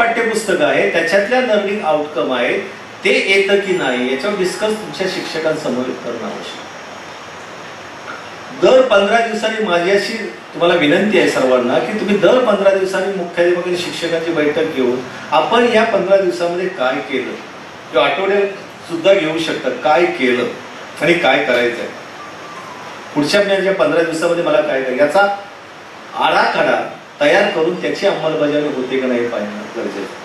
पाठ्यपुस्तक आहे त्याच्यातल्या लर्निंग आउटकम आहे ते येतं की नाही याच्यावर डिस्कस तुमच्या शिक्षकांसमोर करणं आवश्यक. दर पंधरा दिवसांनी माझी अशी तुम्हाला विनंती आहे सर्वांना की तुम्ही दर पंधरा दिवसांनी मुख्याध्यापक आणि शिक्षकांची बैठक घेऊन आपण या पंधरा दिवसामध्ये काय केलं? किंवा आठवड्यात सुद्धा घेऊ शकतात काय केलं? आणि काय करायचं आहे पुढच्या महिन्याच्या पंधरा दिवसामध्ये मला काय करायचं याचा आराखडा तयार करून त्याची अंमलबजावणी होते का नाही पाहणं गरजेचं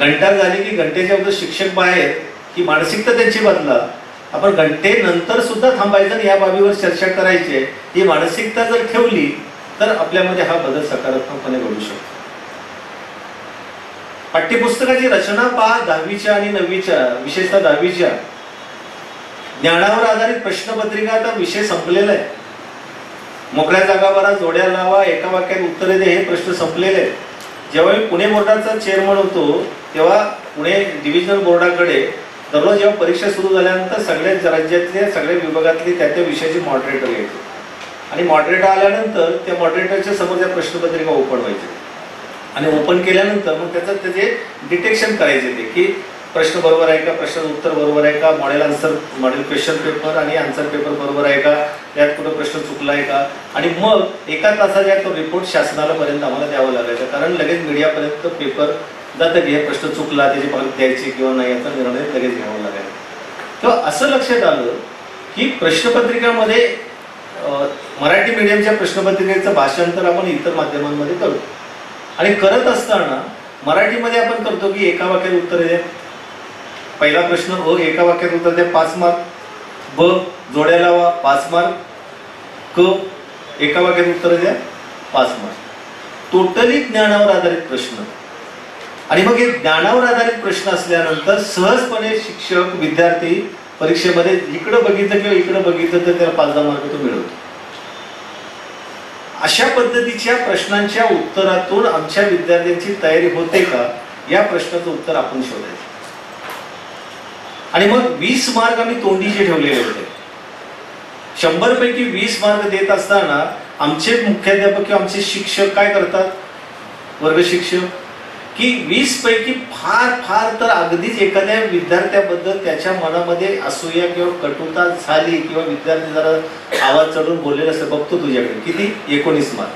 घंटा झाली की घंटेच्या अगोदर शिक्षक बाहेर की मानसिकता त्यांची बदला आपण घंटे नंतर सुद्धा थांबायचं आणि या बाबीवर चर्चा करायची आहे. ही मानसिकता जर ठेवली तर आपल्यामध्ये हा बदल सकारात्मकपणे घडू शकतो. पाठ्यपुस्तकाची रचना पहा दहावीच्या आणि नववीच्या विशेषतः दहावीच्या. ज्ञानावर आधारित प्रश्नपत्रिका आता विषय संपलेला आहे. मोकळ्या जागा भरा जोड्या लावा एका वाक्यात उत्तरे दे हे प्रश्न संपलेले. आहेत जेव्हा मी पुणे बोर्डाचा चेअरमन होतो तेव्हा पुणे डिव्हिजनल बोर्डाकडे दररोज जेव्हा परीक्षा सुरू झाल्यानंतर सगळ्याच राज्यातल्या सगळ्या विभागातले त्या त्या विषयाचे मॉडरेटर यायचे. आणि मॉडरेटर आल्यानंतर त्या मॉडरेटरच्या समोर त्या प्रश्नपत्रिका ओपन व्हायचे आणि ओपन केल्यानंतर मग त्याचं त्याचे डिटेक्शन करायचे ते की प्रश्न बरोबर आहे का? प्रश्न उत्तर बरोबर आहे का? Model answer model question paper आणि आन्सर पेपर बरोबर आहे का? त्यात कुठं प्रश्न चुकला आहे का? आणि मग एका तासाच्या तो रिपोर्ट शासनाला पर्यंत आम्हाला द्यावा लागायचा. कारण लगेच मीडियापर्यंत पेपर जातं की हे प्रश्न चुकला त्याची परत द्यायची किंवा नाही याचा निर्णय लगेच घ्यावा लागायचा. तेव्हा असं लक्षात आलं की प्रश्नपत्रिकामध्ये मराठी मीडियमच्या प्रश्नपत्रिकेचं भाषांतर आपण इतर माध्यमांमध्ये करतो. आणि करत असताना मराठीमध्ये आपण करतो की एका वाक्यात उत्तर द्या पहिला प्रश्न अ एका वाक्यात उत्तर द्या पाच मार्क ब जोड्या लावा पाच मार्क क एका वाक्यात उत्तर द्या पाच मार्क टोटली ज्ञानावर आधारित प्रश्न. आणि मग हे ज्ञानावर आधारित प्रश्न असल्यानंतर सहजपणे शिक्षक विद्यार्थी परीक्षेमध्ये इकडं बघितलं किंवा इकडं बघितलं तर त्याला पाच दहा मार्क तो मिळवतो. अशा पद्धतीच्या प्रश्नांच्या उत्तरातून आमच्या विद्यार्थ्यांची तयारी होते का? या प्रश्नाचं उत्तर आपण शोधायचं. आणि मग वीस मार्क आम्ही तोंडीचे ठेवलेले होते. शंभर पैकी वीस मार्क देत असताना आमचे मुख्याध्यापक किंवा आमचे शिक्षक काय करतात? वर्ग शिक्षक. की वीस पैकी फार फार तर अगदीच एखाद्या विद्यार्थ्याबद्दल त्याच्या मनामध्ये असूया किंवा कटुता झाली किंवा विद्यार्थी जरा आवाज चढून बोललेला असं बघतो तुझ्याकडे. किती? एकोणीस मार्क.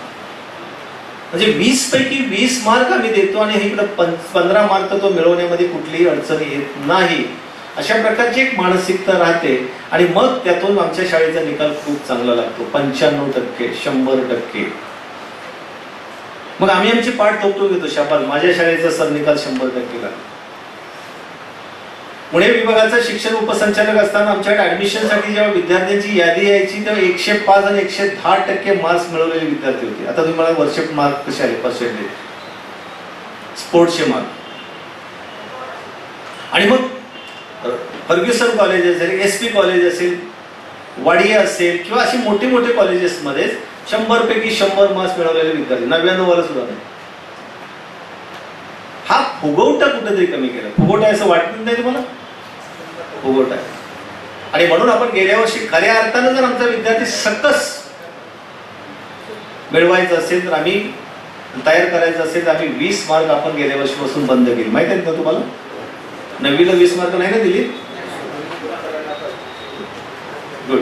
म्हणजे वीस पैकी वीस मार्क आम्ही देतो आणि इकडं पंधरा मार्क तो मिळवण्यामध्ये कुठलीही अडचण येत नाही. अशा प्रकारची एक मानसिकता राहते. आणि मग त्यातून आमच्या शाळेचा निकाल खूप चांगला लागतो. पंच्याण्णव टक्के शंभर टक्के. मग आम्ही आमची पाठ थोपटून घेतो शापाल माझ्या शाळेचा सर निकाल शंभर टक्के लागला पुणे विभागाचा शिक्षण उपसंचालक असताना आमच्याकडे ऍडमिशनसाठी जेव्हा विद्यार्थ्यांची यादी यायची तेव्हा एकशे पाच आणि एकशे दहा टक्के मार्क्स मिळवलेले विद्यार्थी होते. आता तुम्ही मला वर्ष मार्क कसे आले? पर्सेंटेज स्पोर्ट्सचे मार्क आणि मग फर्ग्युसन कॉलेज असेल एस पी कॉलेज असेल वाडिया असेल किंवा अशी मोठी मोठी कॉलेजेसमध्ये शंभरपैकी शंभर मार्क्स मिळवलेले विद्यार्थी नव्याण्णव सुद्धा नाही. हा फुगवटा कुठेतरी कमी केला. फुगवटा असं वाटत नाही तुम्हाला? फुगवटा. आहे आणि म्हणून आपण गेल्या वर्षी खऱ्या अर्थानं जर आमचा विद्यार्थी सकस मिळवायचं असेल तर आम्ही तयार करायचं असेल तर आम्ही वीस मार्क आपण गेल्या वर्षीपासून बंद केली. माहिती आहेत का तुम्हाला? नववीला वीस मार्क नाही ना दिली? गुड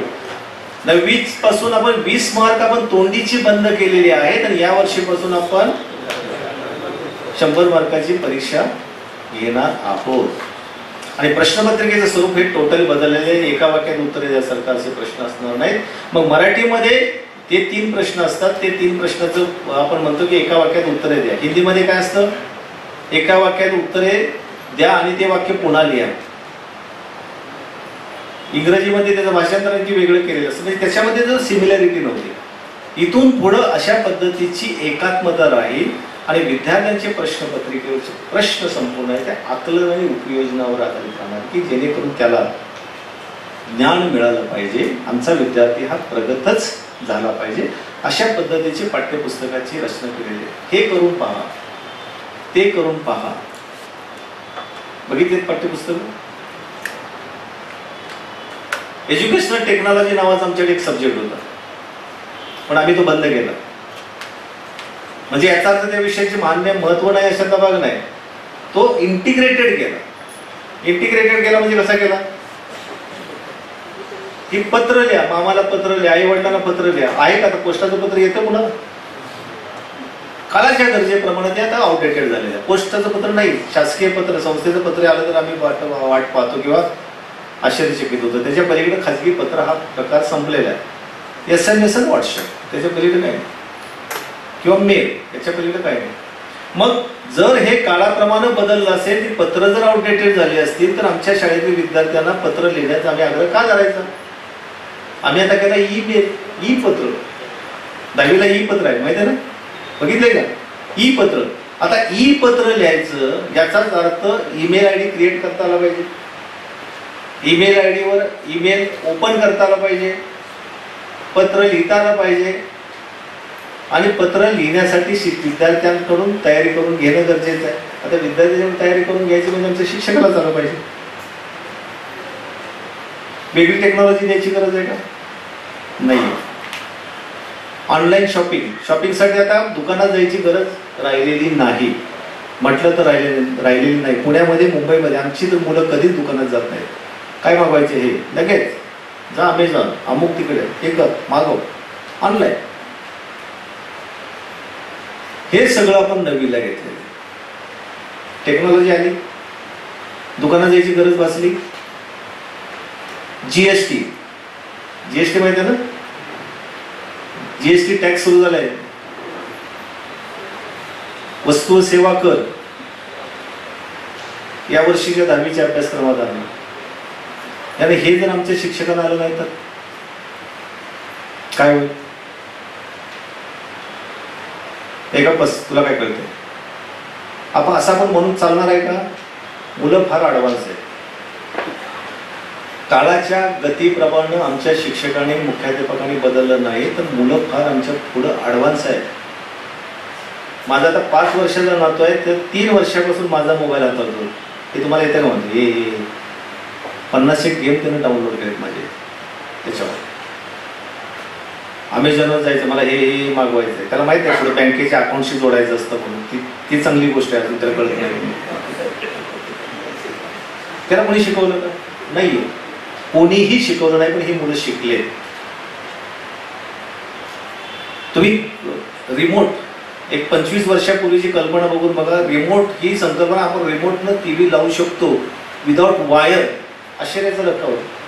नववीच पासून आपण वीस मार्क आपण तोंडीची बंद केलेली आहेत आणि या वर्षीपासून आपण शंभर मार्काची परीक्षा घेणार आहोत. आणि प्रश्नपत्रिकेचं स्वरूप हे टोटल बदललेले आहे. एका वाक्यात उत्तरे द्या सरकारचे प्रश्न असणार नाहीत. मग मराठीमध्ये ते तीन प्रश्न असतात. ते तीन प्रश्नाचं आपण म्हणतो की एका वाक्यात उत्तरे द्या. हिंदीमध्ये काय असतं? एका वाक्यात उत्तरे द्या आणि ते वाक्य पुन्हा लिहा. इंग्रजीमध्ये त्याचं भाषांतर आणखी वेगळं केलेलं असतं. म्हणजे त्याच्यामध्ये जर सिमिलॅरिटी नव्हती. इथून पुढं अशा पद्धतीची एकात्मता राहील आणि विद्यार्थ्यांचे प्रश्नपत्रिकेवरचे प्रश्न संपूर्ण आहे त्या आकलन आणि उपयोजनावर आधारित राहणार की जेणेकरून त्याला ज्ञान मिळालं पाहिजे. आमचा विद्यार्थी हा प्रगतच झाला पाहिजे. अशा पद्धतीची पाठ्यपुस्तकाची रचना केलेली आहे. हे करून पहा. ते करून पहा. बघितलेत पाठ्यपुस्तक? एज्युकेशनल टेक्नॉलॉजी नावाचा आमच्याकडे एक सब्जेक्ट होता. पण आम्ही तो बंद केला. म्हणजे याचा अर्थ त्या विषयाचे मान्य महत्त्व नाही अशा भाग नाही. तो इंटिग्रेटेड केला. इंटिग्रेटेड केला म्हणजे कसा केला? की पत्र लिहा मामाला पत्र लिहा आई वडिलांना पत्र लिहा. आहे का आता? पोस्टाचं पत्र येतं पुन्हा? कालाच्या गरजेप्रमाणे ते आता आउटडेटेड झालेलं आहे पोस्टाचं पत्र नाही शासकीय पत्र संस्थेचं पत्र आलं तर आम्ही वाट वाट पाहतो किंवा आश्चर्यचकित होतो. त्याच्या पलीकडे खाजगी पत्र हा प्रकार संपलेला आहे. S M S and WhatsApp त्याच्या पलीकडे काय नाही. किंवा मेल याच्या पलीकडे काय नाही. मग जर हे काळाप्रमाणे बदललं असेल ती पत्र जर आउटडेटेड झाली असतील तर आमच्या शाळेतील विद्यार्थ्यांना पत्र लिहिण्याचा आम्ही आग्रह का करायचा? आम्ही आता केला ई मेल ई पत्र दहावीला ई पत्र आहे माहिती आहे ना? बघितलंय का? ई पत्र आता ई पत्र लिहायचं याचाच अर्थ ईमेल आय डी क्रिएट करता आला पाहिजे. ईमेल आय डीवर ईमेल ओपन करता आला पाहिजे. पत्र लिहिता आलं पाहिजे. आणि पत्र लिहिण्यासाठी विद्यार्थ्यांकडून तयारी करून घेणं गरजेचं आहे. आता विद्यार्थ्यांकडून तयारी करून घ्यायची म्हणजे आमच्या शिक्षकाला झालं पाहिजे. वेगळी टेक्नॉलॉजी द्यायची गरज आहे का? नाही. ऑनलाईन शॉपिंग शॉपिंगसाठी आता दुकानात जायची गरज राहिलेली नाही. म्हटलं तर राहिले राहिलेली नाही. पुण्यामध्ये मुंबईमध्ये आमची तर मुलं कधीच दुकानात जात नाहीत. काय मागवायचे हे? लगेच. जा अमेझॉन अमुक तिकडे. हे कर मागव. ऑनलाईन हे सगळं आपण नवीला घेतलेलं टेक्नॉलॉजी आली. दुकानात जायची गरज भासली. जीएसटी जीएसटी माहिती आहे ना? जीएसटी टॅक्स सुरू झालाय. वस्तू व सेवा कर. या वर्षीच्या दहावीच्या अभ्यासक्रमात आले. आणि हे जर आमच्या शिक्षकांना आलं नाही तर काय होईल? एका पस तुला काय कळतं आपण असं आपण म्हणून चालणार आहे का? मुलं फार ॲडव्हान्स आहे काळाच्या गतीप्रमाणे आमच्या शिक्षकांनी मुख्याध्यापकांनी बदललं नाही तर मुलं फार आमच्या पुढं ॲडव्हान्स आहे माझा आता पाच वर्षाचा नातो आहे तर तीन वर्षापासून माझा मोबाईल हाताळतो ते तुम्हाला येते का म्हणते? ये पन्नास एक गेम त्यानं डाउनलोड केलेत माझे. त्याच्यावर. अमेझॉनवर जायचं मला हे हे मागवायचं आहे त्याला माहिती आहे पुढे बँकेच्या अकाउंटशी जोडायचं असतं म्हणून. ती ती चांगली गोष्ट आहे अजून त्याला कळत नाही. त्याला कोणी शिकवलं का? नाही कोणीही शिकवलं नाही पण ही मुलं शिकले. तुम्ही रिमोट एक पंचवीस वर्षापूर्वीची कल्पना बघून बघा रिमोट ही संकल्पना आपण रिमोटनं टी व्ही लावू शकतो विदाउट वायर आश्चर्याचं लक्ष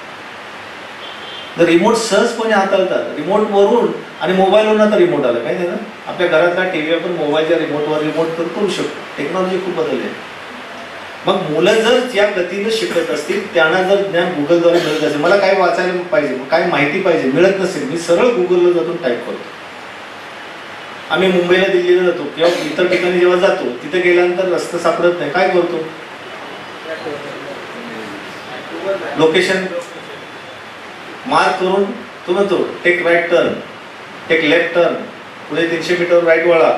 तर रिमोट सहजपणे हाताळतात रिमोट वरून आणि मोबाईलवरून आता रिमोट आलं माहिती आहे ना आपल्या घरातला टीव्ही आपण मोबाईलच्या रिमोटवर रिमोट तर करू शकतो. टेक्नॉलॉजी खूप बदलली आहे. मग मुलं जर या गतीनं शिकत असतील त्यांना जर ज्ञान गुगलद्वारे मिळत असेल मला काय वाचायला पाहिजे काय माहिती पाहिजे मिळत नसेल मी सरळ गुगलला जाऊन टाईप करतो. आम्ही मुंबईला दिल्लीला जातो किंवा इतर ठिकाणी जेव्हा जातो तिथे गेल्यानंतर रस्ता सापडत नाही काय करतो? लोकेशन मार्क करून तो म्हणतो take right turn take left turn पुढे तीनशे मीटर राईट वळा.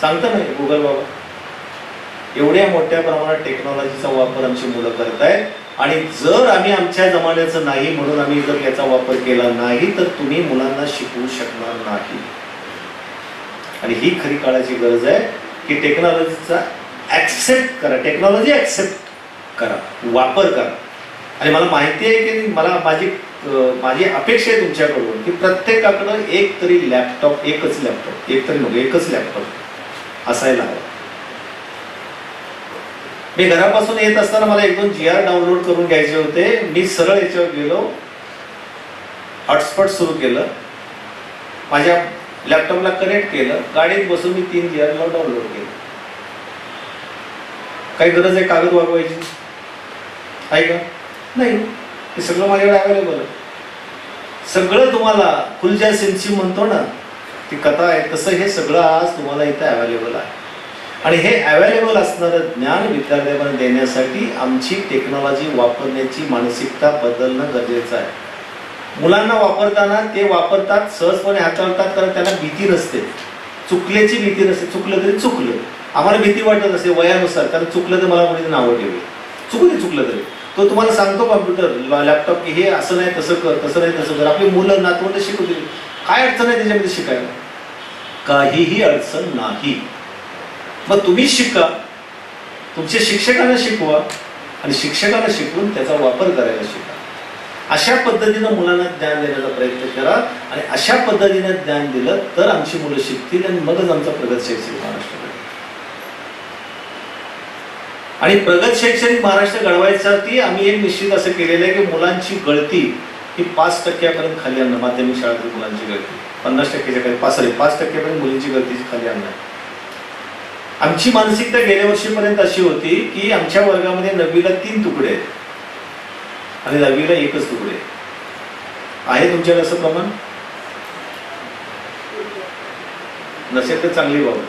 सांगतं नाही गुगल बाबा. एवढ्या मोठ्या प्रमाणात टेक्नॉलॉजीचा वापर आमची मुलं करत आहेत आणि जर आम्ही आमच्या जमान्याचं नाही म्हणून आम्ही जर याचा वापर केला नाही तर तुम्ही मुलांना शिकवू शकणार नाही. आणि ही खरी काळाची गरज आहे की टेक्नॉलॉजीचा ऍक्सेप्ट करा. टेक्नॉलॉजी ऍक्सेप्ट करा. वापर करा. आणि मला माहिती आहे की मला माझी माझी अपेक्षा आहे तुमच्याकडून की प्रत्येकाकडं एक तरी लॅपटॉप एकच लॅपटॉप एक तरी नको एकच लॅपटॉप असायला हवा. मी घरापासून येत असताना मला एक दोन जी आर डाउनलोड करून घ्यायचे होते. मी सरळ याच्यावर गेलो. हॉटस्पॉट सुरू केलं. माझ्या लॅपटॉपला कनेक्ट केलं. गाडीत बसून मी तीन जी आरला डाउनलोड केलं. काही गरज आहे कागद वागवायची? आहे का? नाही. हे सगळं माझ्याकडे अवेलेबल आहे. सगळं तुम्हाला फुलजा सिंची म्हणतो ना ती कथा आहे. तसं हे सगळं आज तुम्हाला इथं अवेलेबल आहे. आणि हे अवेलेबल असणारं ज्ञान विद्यार्थ्यांना देण्यासाठी आमची टेक्नॉलॉजी वापरण्याची मानसिकता बदलणं गरजेचं आहे. मुलांना वापरताना ते वापरतात सहजपणे हाताळतात कारण त्यांना भीती नसते. चुकल्याची भीती नसते. चुकलं तरी चुकलं. आम्हाला भीती वाटत असते वयानुसार. कारण चुकलं तर मला कोणी नावं ठेवली. चुकू दे चुकलं तरी. तो तुम्हाला सांगतो कॉम्प्युटर लॅपटॉप की हे असं नाही तसं कर तसं नाही तसं कर. आपली मुलं नातवंड शिकवतील. काय अडचण आहे त्याच्यामध्ये शिकायला? काहीही अडचण नाही. मग तुम्ही शिका. तुमच्या शिक्षकांना शिकवा आणि शिक्षकांना शिकवून त्याचा वापर करायला शिका. अशा पद्धतीनं मुलांना ज्ञान देण्याचा प्रयत्न करा आणि अशा पद्धतीने ज्ञान दिलं तर आमची मुलं शिकतील आणि मगच आमचा प्रगत शैक्षणिक महाराष्ट्र आणि प्रगत शैक्षणिक महाराष्ट्र घडवायसाठी आम्ही एक निश्चित असं केलेलं आहे की मुलांची गळती ही पाच टक्क्यापर्यंत खाली आणणं माध्यमिक शाळेतील मुलांची गळती. पन्नास टक्क्याच्या खाली पाच पाच टक्क्यापर्यंत मुलींची गळती खाली आणणं. आमची मानसिकता गेल्या वर्षीपर्यंत अशी होती की आमच्या वर्गामध्ये नववीला तीन तुकडे आहेत आणि दहावीला एकच तुकडे. आहे. आहे तुमच्याकडे असं प्रमाण? नसेल तर चांगली बाब.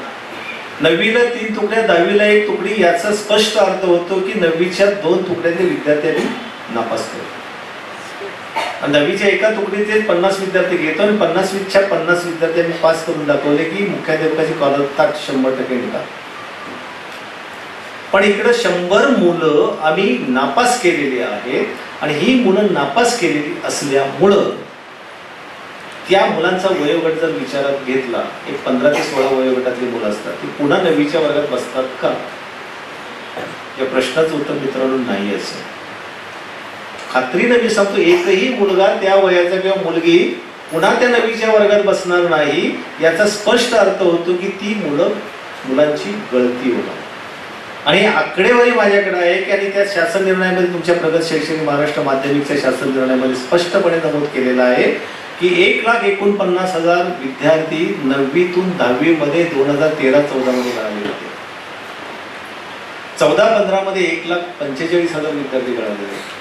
नववीला तीन तुकड्या दहावीला एक तुकडी याचा स्पष्ट अर्थ होतो की नववीच्या दोन तुकड्यातले विद्यार्थ्यांनी नापास करतो आणि दहावीच्या एका तुकडीचे पन्नास विद्यार्थी घेतो आणि पन्नास वीसच्या पन्नास विद्यार्थ्यांनी पास करून दाखवले की मुख्याध्यापकाची कॉलरता शंभर टक्के निघाल पण इकडं शंभर मुलं आम्ही नापास केलेली आहेत आणि ही मुलं नापास केलेली असल्यामुळं त्या मुलांचा वयोगट जर विचारात घेतला एक पंधरा ते सोळा वयोगटातली मुलं असतात ती पुन्हा नववीच्या वर्गात बसतात का? या प्रश्नाचं उत्तर मित्रांनो नाही असं. खात्रीनं मी सांगतो एकही मुलगा त्या वयाचा किंवा मुलगी पुन्हा त्या नवीच्या वर्गात बसणार नाही याचा स्पष्ट अर्थ होतो की ती मुलं मुलांची गळती होणार. आणि आकडेवारी माझ्याकडे आहे की आणि त्या शासन निर्णयामध्ये तुमच्या प्रगत शैक्षणिक महाराष्ट्र माध्यमिकच्या शासन निर्णयामध्ये स्पष्टपणे नमूद केलेलं आहे की एक लाख एकोणपन्नास हजार विद्यार्थी नववीतून दहावीमध्ये दोन हजार तेरा चौदा मध्ये मिळाले होते. चौदा पंधरामध्ये एक लाख पंचेचाळीस हजार विद्यार्थी मिळालेले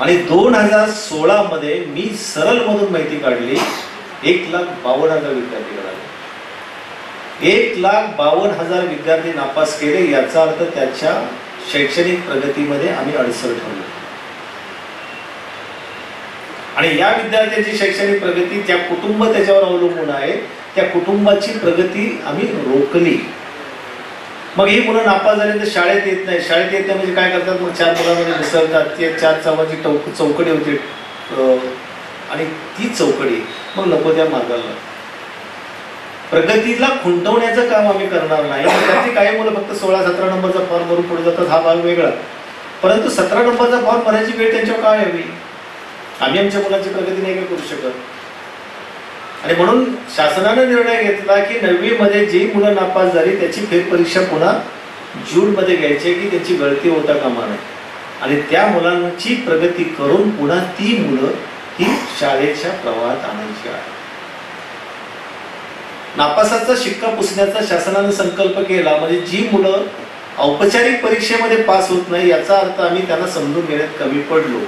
आणि दोन हजार सोळा मध्ये मी सरळ मधून माहिती काढली एक लाख बावन्न हजार विद्यार्थी मिळाले एक लाख बावन्न हजार विद्यार्थी नापास केले याचा अर्थ त्याच्या शैक्षणिक प्रगतीमध्ये आम्ही अडसर ठेवलो. आणि या विद्यार्थ्यांची शैक्षणिक प्रगती त्या कुटुंब त्याच्यावर अवलंबून आहे त्या कुटुंबाची प्रगती आम्ही रोखली. मग ही मुलं नापास झाली तर शाळेत येत नाही. शाळेत येत नाही म्हणजे काय करतात? मग चार मुलांमध्ये मिसळतात. ते चार चौकाची टौक चौकडी होती. आणि ती चौकडी मग नको त्या मार्गाला प्रगतीला खुंटवण्याचं काम आम्ही करणार नाही. त्याची काही मुलं फक्त सोळा सतरा नंबरचा फॉर्म भरून पुढे जातात. हा भाग वेगळा. परंतु सतरा नंबरचा फॉर्म भरायची वेळ त्यांच्यावर काय हवी आम्ही आमच्या मुलांची प्रगती नाही काय करू शकत आणि म्हणून शासनानं निर्णय घेतला की नववी मध्ये जी मुलं नापास झाली त्याची फेरपरीक्षा पुन्हा जून मध्ये घ्यायची की त्यांची गळती होता कामा नये. आणि त्या मुलांची प्रगती करून पुन्हा ती मुलं ही शाळेच्या प्रवाहात आणायची आहे. नापासाचा शिक्का पुसण्याचा शासनाने संकल्प केला म्हणजे जी मुलं औपचारिक परीक्षेमध्ये पास होत नाही याचा अर्थ आम्ही त्यांना समजून घेण्यात कमी पडलो.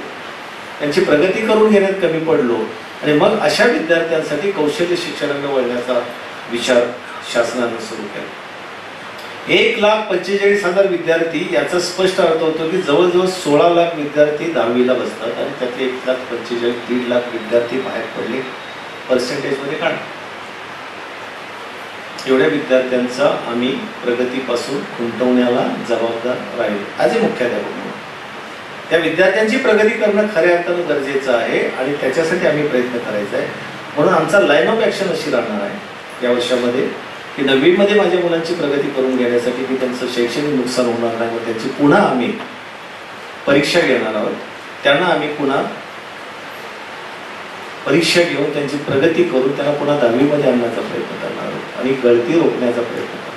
त्यांची प्रगती करून घेण्यात कमी पडलो. आणि मग अशा विद्यार्थ्यांसाठी कौशल्य शिक्षणाकडे वळण्याचा विचार शासनानं सुरू केला. एक लाख पंचेचाळीस हजार विद्यार्थी याचा स्पष्ट अर्थ होतो की जवळजवळ सोळा लाख विद्यार्थी दहावीला बसतात आणि त्यातले एक लाख पंचेचाळीस दीड लाख विद्यार्थी बाहेर पडले पर्सेंटेजमध्ये काढ एवढ्या विद्यार्थ्यांचा आम्ही प्रगतीपासून खुंटवण्याला जबाबदार राहील. आज मुख्याध्यापक त्या विद्यार्थ्यांची प्रगती करणं खऱ्या अर्थानं गरजेचं आहे आणि त्याच्यासाठी आम्ही प्रयत्न करायचा आहे. म्हणून आमचा लाईन ऑफ ॲक्शन अशी राहणार आहे या वर्षामध्ये की नववीमध्ये माझ्या मुलांची प्रगती करून घेण्यासाठी की त्यांचं शैक्षणिक नुकसान होणार नाही व त्यांची पुन्हा आम्ही परीक्षा घेणार आहोत. त्यांना आम्ही पुन्हा परीक्षा घेऊन त्यांची प्रगती करून त्यांना पुन्हा दहावीमध्ये आणण्याचा प्रयत्न करणार आहोत आणि गळती रोखण्याचा प्रयत्न करणार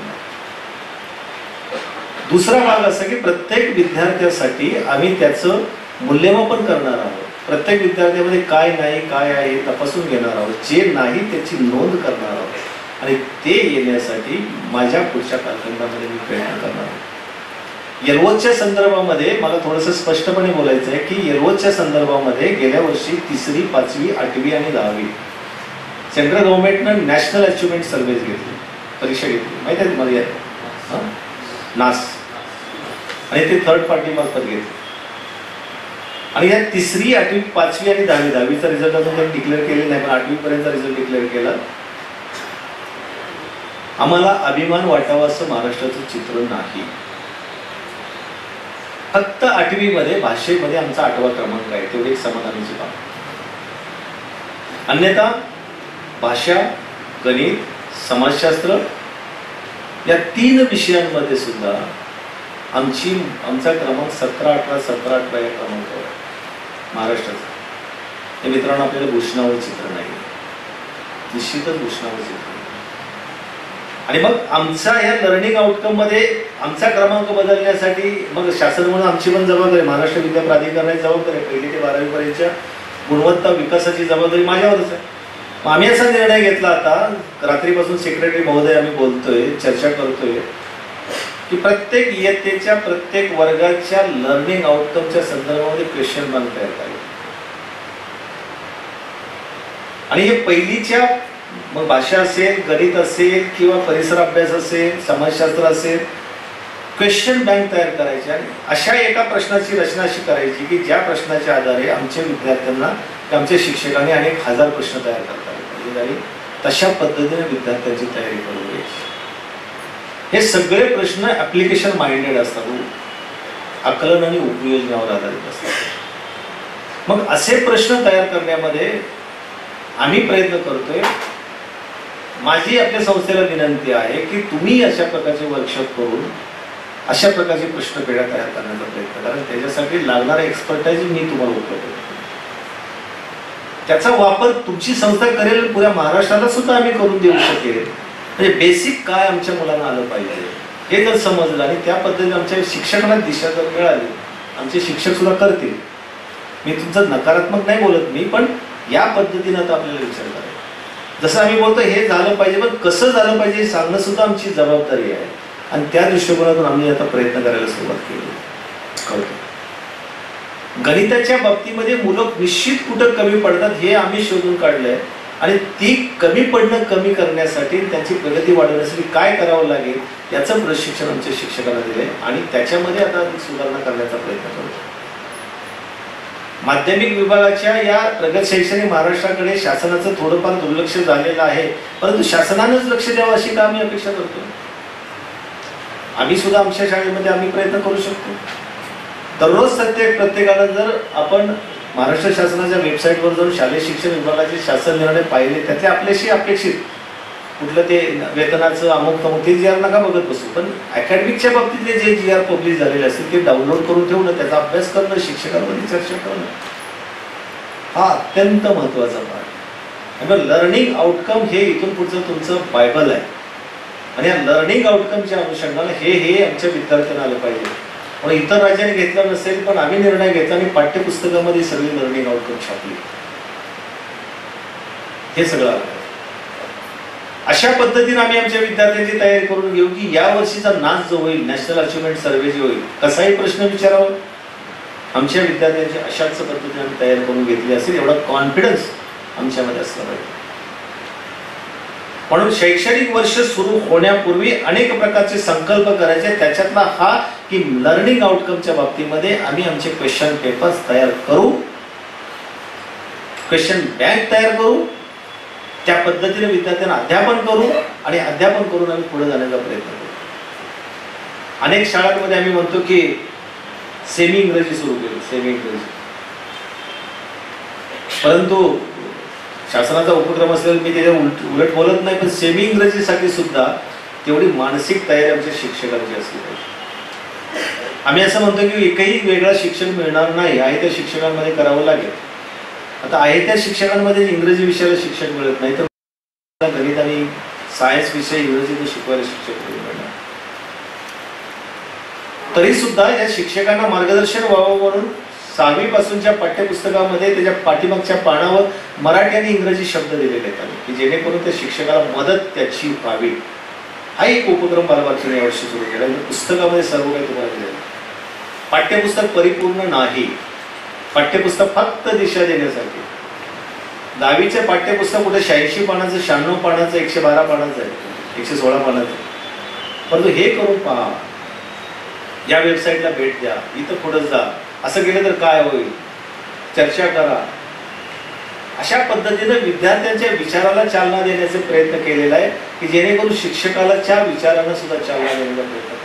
दुसरा भाग असा की प्रत्येक विद्यार्थ्यासाठी आम्ही त्याचं मूल्यमापन करणार आहोत. प्रत्येक विद्यार्थ्यामध्ये काय नाही काय आहे तपासून घेणार आहोत. जे नाही त्याची नोंद करणार आहोत. आणि ते येण्यासाठी माझ्या पुढच्या कालखंडामध्ये मी प्रयत्न करणार आहोत. यरवतच्या संदर्भामध्ये मला थोडंसं स्पष्टपणे बोलायचं आहे की यरवतच्या संदर्भामध्ये गेल्या वर्षी तिसरी पाचवी आठवी आणि दहावी सेंट्रल गव्हर्नमेंटनं नॅशनल अचिव्हमेंट सर्व्हिस घेतली. परीक्षा घेतली. माहिती आहे तुम्हाला नास. आणि ते थर्ड पार्टी मार्फत आणि या तिसरी आठवी पाचवी आणि दहावी दहावीचा रिझल्ट अजून त्यांनी डिक्लेअर केले नाही पण आठवीपर्यंतचा रिझल्ट डिक्लेअर केला. आम्हाला अभिमान वाटावा असं महाराष्ट्राचं चित्र नाही. फक्त आठवीमध्ये भाषेमध्ये आमचा आठवा क्रमांक आहे तेवढी एक समाधानाची बाब. अन्यथा भाषा गणित समाजशास्त्र या तीन विषयांमध्ये सुद्धा आमची आमचा क्रमांक सतरा अठरा सतरा अठरा या क्रमांकावर महाराष्ट्राचा. हे मित्रांनो आपल्याला भूषणावर चित्र नाही. निश्चितच भूषणावर चित्र आणि मग आमचा या लर्निंग आउटकममध्ये आमचा क्रमांक बदलण्यासाठी मग शासन म्हणून आमची पण जबाबदारी महाराष्ट्र विद्या प्राधिकरणाची जबाबदारी पहिली ते बारावीपर्यंतच्या गुणवत्ता विकासाची जबाबदारी माझ्यावरच आहे. मग आम्ही असा निर्णय घेतला आता. रात्रीपासून सेक्रेटरी महोदय आम्ही बोलतोय चर्चा करतोय. की प्रत्येक इयत्तेच्या प्रत्येक वर्गाच्या लर्निंग आउटकमच्या संदर्भामध्ये क्वेश्चन बँक तयार करावी आणि हे पहिलीच्या मग भाषा असेल गणित असेल किंवा परिसर अभ्यास असेल समाजशास्त्र असेल क्वेश्चन बँक तयार करायची आणि अशा एका प्रश्नाची रचना अशी करायची की ज्या प्रश्नाच्या आधारे आमच्या विद्यार्थ्यांना आमच्या शिक्षकांनी अनेक हजार प्रश्न तयार करता आले म्हणजे तशा पद्धतीने विद्यार्थ्यांची तयारी करू हे सगळे प्रश्न ऍप्लिकेशन माइंडेड असतात. आकलन आणि उपयोजनावर आधारित असतात. मग असे प्रश्न तयार करण्यामध्ये आम्ही प्रयत्न करतोय. माझी आपल्या संस्थेला विनंती आहे की तुम्ही अशा प्रकारचे वर्कशॉप करून अशा प्रकारचे प्रश्नपेढ्या तयार करण्याचा प्रयत्न कारण त्याच्यासाठी लागणारा एक्सपर्टाईज मी तुम्हाला उपलब्ध त्याचा वापर तुमची संस्था करेल पुऱ्या महाराष्ट्राला सुद्धा आम्ही करून देऊ शकेल. म्हणजे बेसिक काय आमच्या मुलांना आलं पाहिजे? हे जर समजलं आणि त्या पद्धतीने आमच्या शिक्षकांना दिशा जर मिळाली आमचे शिक्षक सुद्धा करतील. मी तुमचं नकारात्मक नाही बोलत मी पण या पद्धतीनं आता आपल्याला विचार करायचा. जसं आम्ही बोलतो हे झालं पाहिजे पण कसं झालं पाहिजे हे सांगणं सुद्धा आमची जबाबदारी आहे. आणि त्या दृष्टिकोनातून आम्ही आता प्रयत्न करायला सुरुवात केली. करतो गणिताच्या बाबतीमध्ये मुलं निश्चित कुठं कमी पडतात हे आम्ही शोधून काढलंय. आणि ती कमी पडणं कमी करण्यासाठी त्यांची प्रगती वाढवण्यासाठी काय करावं लागेल याचं प्रशिक्षण आमच्या शिक्षकांना दिलंय. आणि त्याच्यामध्ये आता सुधारणा करण्याचा प्रयत्न करतो माध्यमिक विभागाच्या या प्रगत शैक्षणिक महाराष्ट्राकडे शासनाचं थोडंफार दुर्लक्ष झालेलं आहे. परंतु शासनानंच लक्ष द्यावं अशी का आम्ही अपेक्षा करतो आम्ही सुद्धा आमच्या शाळेमध्ये आम्ही प्रयत्न करू शकतो. दररोज सत्य प्रत्येकाला जर आपण महाराष्ट्र शासनाच्या वेबसाईटवर जाऊन शालेय शिक्षण विभागाचे शासन निर्णय पाहिले त्यातले आपल्याशी अपेक्षित. कुठलं ते वेतनाचं अमुक तमुक ते जी आर नका बघत बसू. पण अकॅडमिकच्या बाबतीतले जे जी आर पब्लिश झालेले असतील ते डाउनलोड करून ठेवणं त्याचा अभ्यास करणं शिक्षकांमध्ये चर्चा करणं हा अत्यंत महत्त्वाचा पार्ट आणि लर्निंग आउटकम हे इथून पुढचं तुमचं बायबल आहे. आणि या लर्निंग आउटकमच्या अनुषंगानं हे हे आमच्या विद्यार्थ्यांना आलं पाहिजे. पण इतर राज्यांनी घेतला नसेल पण आम्ही निर्णय घेतला आणि पाठ्यपुस्तकामध्ये सगळी लर्निंग आउटकम छापली. हे सगळं आलं. अशा पद्धतीने आम्ही आमच्या विद्यार्थ्यांची तयारी करून घेऊ की या वर्षीचा नाच जो होईल नॅशनल अचिव्हमेंट सर्वे जे होईल कसाही प्रश्न विचारावा. आमच्या विद्यार्थ्यांची अशाच पद्धतीने आम्ही तयार करून घेतली असेल एवढा कॉन्फिडन्स आमच्यामध्ये असला पाहिजे. म्हणून शैक्षणिक वर्ष सुरू होण्यापूर्वी अनेक प्रकारचे संकल्प करायचे त्याच्यातला हा की लर्निंग आउटकमच्या बाबतीमध्ये आम्ही आमचे क्वेश्चन पेपर्स तयार करू. क्वेश्चन बँक तयार करू. त्या पद्धतीने विद्यार्थ्यांना अध्यापन करू आणि अध्यापन करून आम्ही पुढे जाण्याचा प्रयत्न करू. अनेक शाळांमध्ये आम्ही म्हणतो की सेमी इंग्रजी सुरू केली सेमी इंग्रजी. परंतु शासनाचा उपक्रम असेल मी त्याच्या उलट उलट बोलत नाही पण सेमी इंग्रजीसाठी सुद्धा तेवढी मानसिक तयारी आमच्या शिक्षकांची असली पाहिजे. आम्ही असं म्हणतो की एकही वेगळं शिक्षण मिळणार नाही आहे त्या शिक्षकांमध्ये करावं लागेल. आता आहे त्या शिक्षकांमध्ये इंग्रजी विषयाला शिक्षक मिळत नाही तर गणित आणि सायन्स विषय इंग्रजी शिकवायला शिक्षक मिळणार. तरी सुद्धा या शिक्षकांना मार्गदर्शन व्हावं म्हणून सहावी पासूनच्या पाठ्यपुस्तकामध्ये त्याच्या पाठीमागच्या पानावर मराठी आणि इंग्रजी शब्द दिलेले आहेत की जेणेकरून त्या शिक्षकाला मदत त्याची व्हावी. हा एक उपक्रम बालवारचीने यावर्षी सुरू केला. पुस्तकामध्ये सर्व काही तुम्हाला दिलेलं आहे. पाठ्यपुस्तक परिपूर्ण नाही. पाठ्यपुस्तक फक्त दिशा देण्यासाठी दहावीचे पाठ्यपुस्तक कुठे शहाऐंशी पानाचं शहाण्णव पानाचं एकशे बारा पानाचं आहे एकशे सोळा पानाचं. आहे. परंतु हे करून पहा. या वेबसाईटला भेट द्या. इथं पुढं जा. असं केलं तर काय होईल? चर्चा करा. अशा पद्धतीने विद्यार्थ्यांच्या विचाराला चालना देण्याचा प्रयत्न केलेला आहे की जेणेकरून शिक्षकाला त्या विचारांना सुद्धा चालना देण्याचा प्रयत्न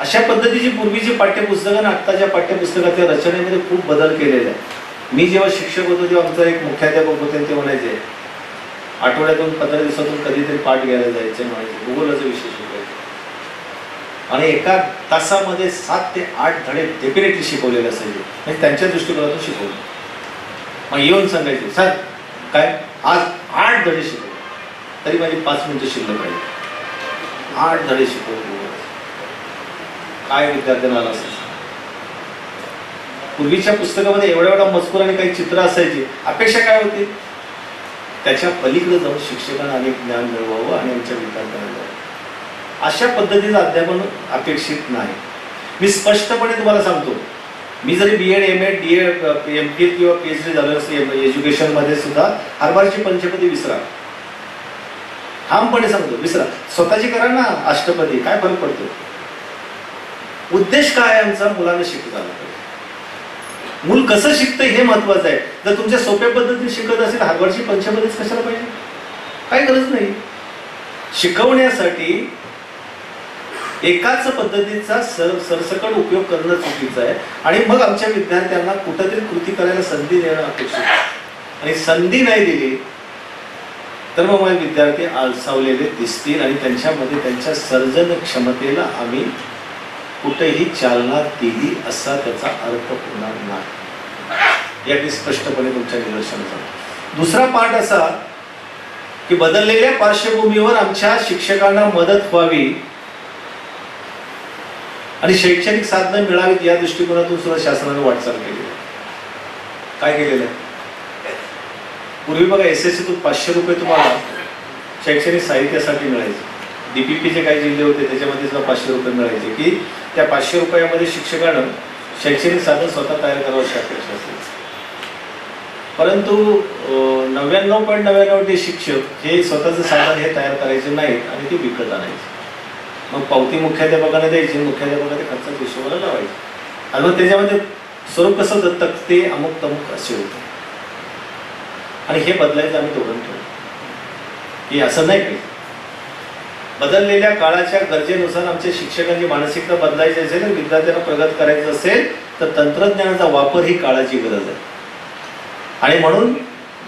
अशा पद्धतीची पूर्वीची पाठ्यपुस्तकं आणि आत्ताच्या पाठ्यपुस्तकाच्या रचनेमध्ये खूप बदल केलेले आहे मी जेव्हा शिक्षक होतो तेव्हा आमचा एक मुख्याध्यापक होते ते म्हणायचे आठवड्यातून पंधरा दिवसातून कधीतरी पाठ घ्यायला जायचे म्हणायचे. भूगोलाचं विषय शिकवायचे आणि एका तासामध्ये सात ते आठ धडे डेफिनेटली शिकवलेले असायचे. म्हणजे त्यांच्या दृष्टिकोनातून शिकवले. मग येऊन सांगायचे सर काय? आज आठ धडे शिकवले. तरी माझी पाच मिनिटं शिल्लक पाहिजे आठ धडे शिकवले. काय विद्यार्थ्यांना असायचं पूर्वीच्या पुस्तकामध्ये एवढा एवढा मजकूर आणि काही चित्र असायची. अपेक्षा काय होती? त्याच्या पलीकडे जाऊन शिक्षकांना अनेक ज्ञान मिळवावं आणि आमच्या विद्यार्थ्यांना अशा पद्धतीचं अध्यापन अपेक्षित नाही. मी स्पष्टपणे तुम्हाला सांगतो. मी जरी B Ed M Ed D Ed M P Ed किंवा पी एच डी झालो असेल एज्युकेशनमध्ये सुद्धा हरभरची पंचपदी विसरा. ठामपणे सांगतो विसरा. स्वतःची करा ना अष्टपदी. काय फरक पडतो? उद्देश काय आहे आमचा? मुलांना शिकत आलं पाहिजे मूल कसं शिकतं हे महत्वाचं आहे. जर तुमच्या सोप्या पद्धतीने शिकत असेल हार्वर्डची पंचमध्येच कशाला पाहिजे? काही गरज नाही. शिकवण्यासाठी एकाच पद्धतीचा सर सरसकट उपयोग करणं चुकीचं आहे. आणि मग आमच्या विद्यार्थ्यांना कुठंतरी कृती करायला संधी देणं अपेक्षित आहे. आणि संधी नाही दिली तर मग माझे विद्यार्थी आळसावलेले दिसतील आणि त्यांच्यामध्ये त्यांच्या सर्जन क्षमतेला आम्ही कुठेही चालना दिली असा त्याचा अर्थ होणार नाही. याकडे स्पष्टपणे तुमच्या निदर्शनास आलं. दुसरा पाठ असा की बदललेल्या पार्श्वभूमीवर आमच्या शिक्षकांना मदत व्हावी आणि शैक्षणिक साधनं मिळावीत या दृष्टिकोनातून सुद्धा शासनाने वाटचाल केली. काय केलेलं आहे? पूर्वी बघा एस एस सीतून पाचशे रुपये तुम्हाला शैक्षणिक साहित्यासाठी मिळायचे. डीपीपीचे काही जिल्हे होते त्याच्यामध्ये सुद्धा पाचशे रुपये मिळायचे. की त्या पाचशे रुपयामध्ये शिक्षकानं शैक्षणिक साधन स्वतः तयार करावं अशी अपेक्षा असेल. परंतु नव्याण्णव पॉईंट नव्याण्णव ते शिक्षक हे स्वतःचं साधन हे तयार करायचे नाहीत आणि ते विकत आणायचे. मग पावती मुख्याध्यापकाला द्यायची मुख्याध्यापकाने खर्चाच्या हिशोबाला लावायचे. आणि मग त्याच्यामध्ये स्वरूप कसं दत्तक ते अमुक तमुक असे होते. आणि हे बदलायचं आम्ही दोघं ठेवतो की असं नाही पाहिजे बदललेल्या काळाच्या गरजेनुसार आमच्या शिक्षकांची मानसिकता बदलायची असेल विद्यार्थ्यांना प्रगत करायचं असेल तर तंत्रज्ञानाचा वापर ही काळाची गरज आहे. आणि म्हणून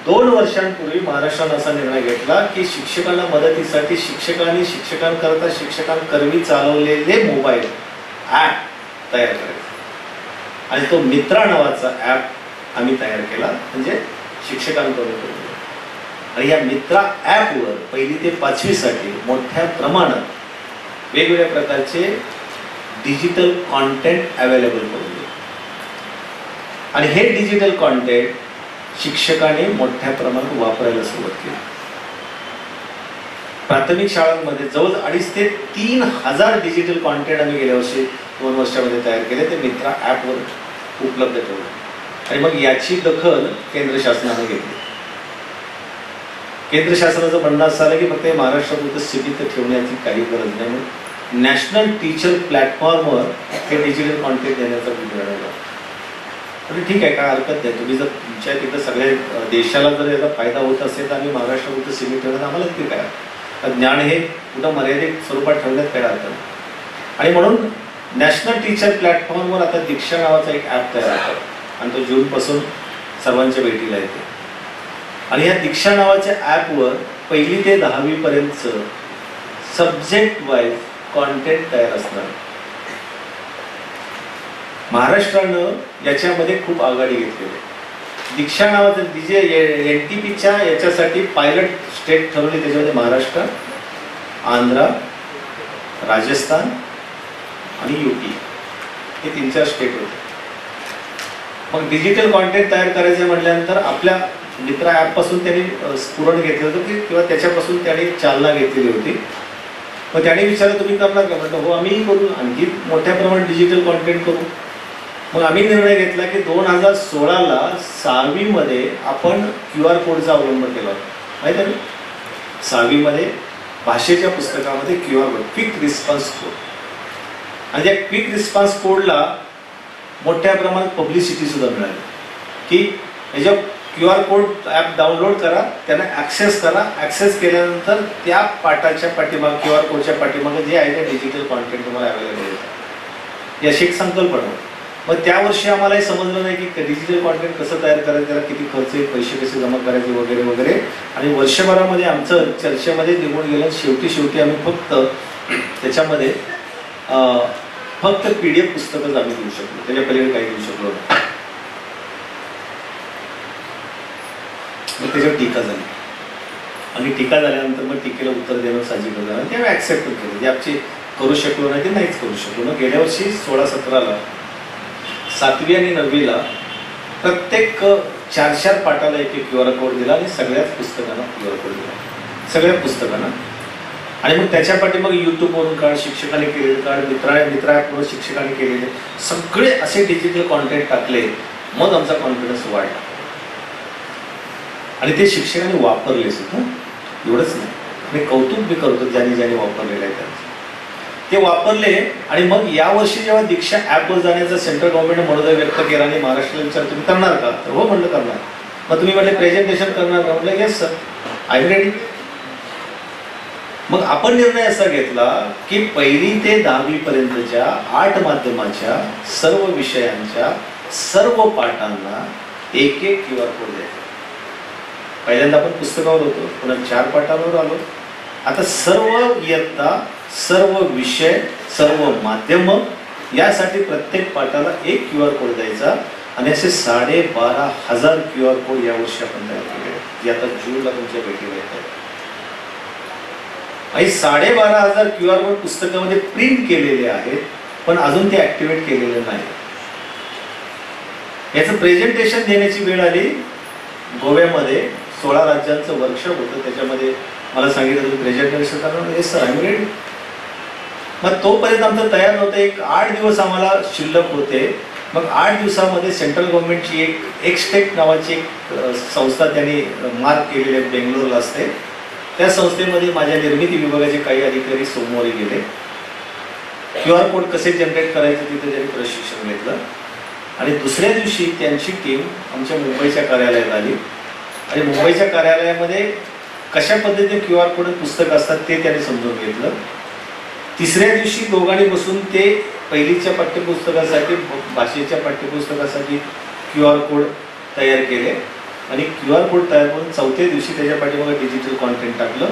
दोन वर्षांपूर्वी महाराष्ट्रानं असा निर्णय घेतला की शिक्षकांना मदतीसाठी शिक्षकांनी शिक्षकांकरता शिक्षकांकरवी चालवलेले मोबाईल ॲप तयार करायचे. आणि तो मित्रा नावाचा ॲप आम्ही तयार केला म्हणजे शिक्षकांकडून. या मित्रा ॲपवर पहिली ते पाचवीसाठी मोठ्या प्रमाणात वेगवेगळ्या प्रकारचे डिजिटल कॉन्टेंट अवेलेबल करून दिले. आणि हे डिजिटल कॉन्टेंट शिक्षकाने मोठ्या प्रमाणात वापरायला सुरुवात केली. प्राथमिक शाळांमध्ये जवळ अडीच ते तीन हजार डिजिटल कॉन्टेंट आम्ही गेल्या वर्षी दोन वर्षामध्ये तयार केले ते मित्रा ॲपवर उपलब्ध ठेवले आणि मग याची दखल केंद्र शासनाने घेतली. केंद्र शासनाचं म्हणणं असं आलं की फक्त हे महाराष्ट्रापुरतं सीमित ठेवण्याची काही गरज नाही म्हणून नॅशनल टीचर प्लॅटफॉर्मवर हे डिजिटल कॉन्टेंट देण्याचा निर्णय झाला म्हणजे ठीक आहे काय हरकत नाही. तुम्ही जर तुमच्या तिथं सगळ्या देशाला जर याचा फायदा होत असेल तर आम्ही महाराष्ट्रापुरतं सीमित ठेवण्यात आम्हाला तिथे काय ज्ञान हे कुठं मर्यादित स्वरूपात ठेवण्यात काय हरकत नाही. आणि म्हणून नॅशनल टीचर प्लॅटफॉर्मवर आता दीक्षा नावाचा एक ॲप तयार होतो. आणि तो जूनपासून सर्वांच्या भेटीला येते. आणि या दीक्षा नावाच्या ॲपवर पहिली ते दहावीपर्यंतचं सब्जेक्ट वाईज कॉन्टेंट तयार असणार. महाराष्ट्रानं याच्यामध्ये खूप आघाडी घेतलेली आहे. दीक्षा नावाचं जे एन टी पीच्या याच्यासाठी पायलट स्टेट ठरवली त्याच्यामध्ये महाराष्ट्र आंध्र राजस्थान आणि युपी हे तीन चार स्टेट होते. मग डिजिटल कॉन्टेंट तयार करायचे म्हटल्यानंतर आपल्या मित्रा ॲपपासून त्यांनी स्फुरण घेतलं होतं की किंवा त्याच्यापासून त्याने चालना घेतलेली होती. मग त्याने विचारलं तुम्ही करणार का? म्हटलं हो आम्हीही करू आणखी मोठ्या प्रमाणात डिजिटल कॉन्टेंट करू. मग आम्ही निर्णय घेतला की दोन हजार सोळाला सहावीमध्ये आपण क्यू आर कोडचा अवलंब केला होता. माहीत आहे सहावीमध्ये भाषेच्या पुस्तकामध्ये Q R code quick response code आणि त्या क्विक रिस्पॉन्स कोडला मोठ्या प्रमाणात पब्लिसिटी सुद्धा मिळाली. की याच्या Q R code app download करा त्यांना ॲक्सेस करा. ॲक्सेस केल्यानंतर त्या पाठाच्या पाठीमाग क्यू आर कोडच्या पाठीमागे जे आहे ते डिजिटल कॉन्टेंट तुम्हाला अवेलेबल होतं याची एक संकल्पना मग त्या वर्षी आम्हाला हे समजलं नाही की डिजिटल कॉन्टेंट कसं तयार करायचं त्याला किती खर्च येईल पैसे कसे जमा करायचे वगैरे वगैरे. आणि वर्षभरामध्ये आमचं चर्चेमध्ये निघून गेलं. शेवटी शेवटी आम्ही फक्त त्याच्यामध्ये फक्त पी डी एफ पुस्तकच आम्ही देऊ शकलो. त्याच्या पलीकडे काही देऊ शकलो नाही. मग त्याच्यावर टीका झाली. आणि टीका झाल्यानंतर मग टीकेला उत्तर देणं साहजिकच झालं ते आम्ही ॲक्सेप्ट केलं. जे आमचे करू शकलो नाही ते नाहीच करू शकलो. मग गेल्या वर्षी सोळा सतराला सातवी आणि नववीला प्रत्येक चार चार पाठाला एक एक क्यू आर कोड दिला आणि सगळ्याच पुस्तकांना क्यू आर कोड दिला. सगळ्या पुस्तकांना. आणि मग त्याच्या पाठी मग यूट्यूबवरून काढ शिक्षकांनी केलेले काढ मित्रा मित्राकडून शिक्षकांनी केलेले सगळे असे डिजिटल कॉन्टेंट टाकले. मग आमचा कॉन्फिडन्स वाढला. आणि ते शिक्षकांनी वापरले सुद्धा एवढंच नाही. मी कौतुक मी करतो ज्यांनी ज्यांनी वापरलेलं आहे त्यांचं. ते वापरले आणि मग यावर्षी जेव्हा दीक्षा ॲपवर जाण्याचा सेंट्रल गव्हर्नमेंट मनोदय व्यक्त केला आणि महाराष्ट्राला विचार तुम्ही करणार का? तर हो म्हणलं करणार. मग तुम्ही म्हटले प्रेझेंटेशन करणार का? म्हटलं येस सर आय रेडी मग आपण निर्णय असा घेतला की पहिली ते दहावी पर्यंतच्या आठ माध्यमाच्या सर्व विषयांच्या सर्व पाठांना एक एक क्यू आर कोड द्यायचा. पहिल्यांदा आपण पुस्तकावर होतो पुन्हा चार पाठांवर आलो. आता सर्व इयत्ता सर्व विषय सर्व माध्यम यासाठी प्रत्येक पाठाला एक क्यू आर कोड द्यायचा आणि असे साडेबारा हजार क्यू आर कोड यावर्षी आपण तयार केले. जे आता जूनला तुमच्या भेटीला येत आहेत आणि साडेबारा हजार क्यू आर कोड पुस्तकामध्ये प्रिंट केलेले आहेत पण अजून ते ऍक्टिव्हेट केलेले नाही. याचं प्रेझेंटेशन देण्याची वेळ आली. गोव्यामध्ये सोळा राज्यांचं वर्कशॉप होतं त्याच्यामध्ये मला सांगितलं तुम्ही प्रेझेंटेशन करणार हे सर आय मग तोपर्यंत आमचं तयार नव्हतं. एक आठ दिवस आम्हाला शिल्लक होते. मग आठ दिवसामध्ये सेंट्रल गव्हर्नमेंटची एक एक्सटेक नावाची एक संस्था त्यांनी मार्क केलेली आहे बेंगलोरला असते. त्या संस्थेमध्ये माझ्या निर्मिती विभागाचे काही अधिकारी सोमवारी गेले. क्यू आर कोड कसे जनरेट करायचे तिथे त्यांनी प्रशिक्षण घेतलं. आणि दुसऱ्या दिवशी त्यांची टीम आमच्या मुंबईच्या कार्यालयात आली. आणि मुंबईच्या कार्यालयामध्ये कशा पद्धतीने क्यू आर कोड पुस्तक असतात ते त्याने समजून घेतलं. तिसऱ्या दिवशी दोघांनी बसून ते पहिलीच्या पाठ्यपुस्तकासाठी भाषेच्या पाठ्यपुस्तकासाठी क्यू आर कोड तयार केले. आणि क्यू आर कोड तयार करून चौथ्या दिवशी त्याच्या पाठीमागे डिजिटल कॉन्टेंट टाकलं.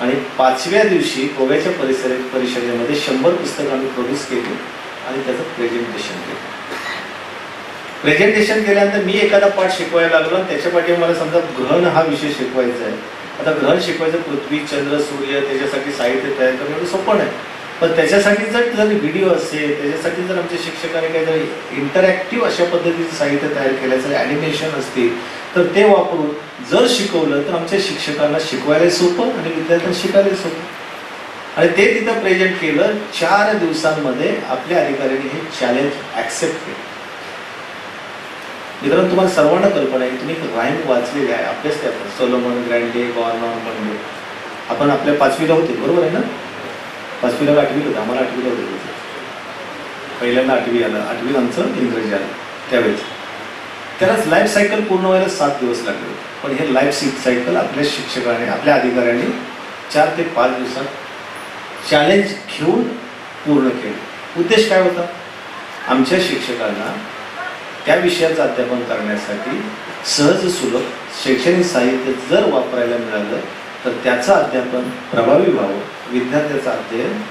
आणि पाचव्या दिवशी गोव्याच्या परिसर परिषदेमध्ये शंभर पुस्तकं आम्ही प्रोड्यूस केली आणि त्याचं प्रेझेंटेशन केलं. प्रेझेंटेशन केल्यानंतर मी एखादा पाठ शिकवायला लागलो आणि त्याच्यापाठी मला समजा ग्रहण हा विषय शिकवायचा आहे. आता ग्रहण शिकवायचं पृथ्वी चंद्र सूर्य त्याच्यासाठी साहित्य तयार करणं एवढं सोपं नाही. पण त्याच्यासाठी जर जर व्हिडिओ असेल त्याच्यासाठी जर आमच्या शिक्षकाने जर इंटरॅक्टिव्ह अशा पद्धतीचं साहित्य तयार केलं असेल ॲनिमेशन असतील तर ते वापरून जर शिकवलं तर आमच्या शिक्षकांना शिकवायला सोपं आणि विद्यार्थ्यांना शिकायला सोपं. आणि ते तिथं प्रेझेंट केलं चार दिवसांमध्ये आपल्या अधिकाऱ्यांनी हे चॅलेंज ॲक्सेप्ट केलं. मित्रांनो तुम्हाला सर्वांना कल्पना आहे तुम्ही राईम वाचलेले आहे अभ्यास ते आपण. सोलोमन ग्रँडे गॉर्नॉन मंडे आपण आपल्या पाचवीला होते बरोबर आहे ना? पाचवीला आठवी आठवीला होतं आम्हाला आठवीला होते. पहिल्यांदा आठवी आलं आठवी आमचं इंग्रजी आलं त्यावेळेस. त्यालाच लाईफ सायकल पूर्ण व्हायला सात दिवस लागले. पण हे लाईफ सायकल आपल्या शिक्षकाने आपल्या अधिकाऱ्यांनी चार ते पाच दिवसात चॅलेंज घेऊन पूर्ण केलं. उद्देश काय होता? आमच्या शिक्षकांना त्या विषयाचं अध्यापन करण्यासाठी सहज सुलभ शैक्षणिक साहित्य जर वापरायला मिळालं तर त्याचं अध्यापन प्रभावी व्हावं. विद्यार्थ्याचं अध्ययन